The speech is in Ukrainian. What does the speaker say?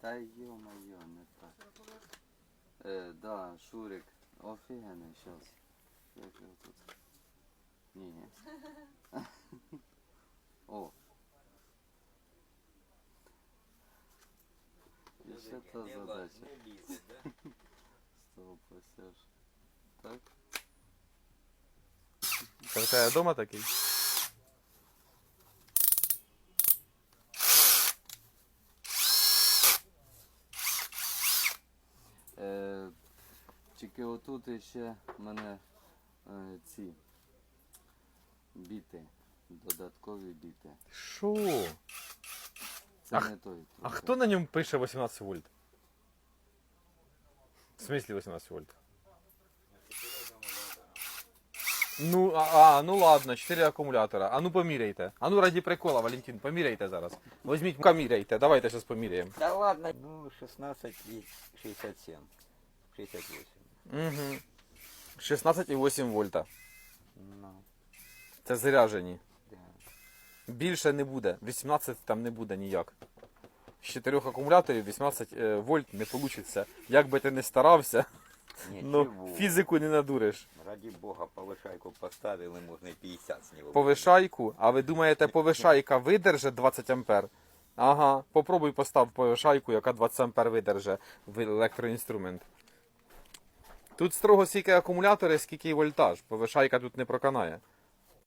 Та ё-моё, не так. Е, да, Шурик, офігенний щас. Як його тут? Ні. О. І ще та задача. З того посяж. Так? Це в тебе вдома такий? Тільки отут іще в мене е, ці біти. Додаткові біти. Що? Це не той. А трохи. хто на ньому пише 18 вольт? В смислі 18 вольт? Ну, а, а, ну ладно, 4 акумулятора. А ну поміряйте. А ну раді прикола, Валентин, поміряйте зараз. Візьміть, поміряйте, давайте зараз поміряємо. Да ладно. Ну, 16 и 67. 68. Угу. 16,8 вольта. Ну, Це заряжені. да. Більше не буде. 18 там не буде ніяк. З 4 акумуляторів 18 е, вольт не вийде. Як би ти не старався, ну Ничего. фізику не надуриш. Ради бога, повышайку поставили, можно и 50 с него. Повишайку, а ви думаєте, повишайка видерже 20 ампер? Ага, попробуй постав повишайку, яка 20 ампер видерже в електроінструмент. Тут строго скільки акумулятори, скільки і вольтаж. Повишайка тут не проканає.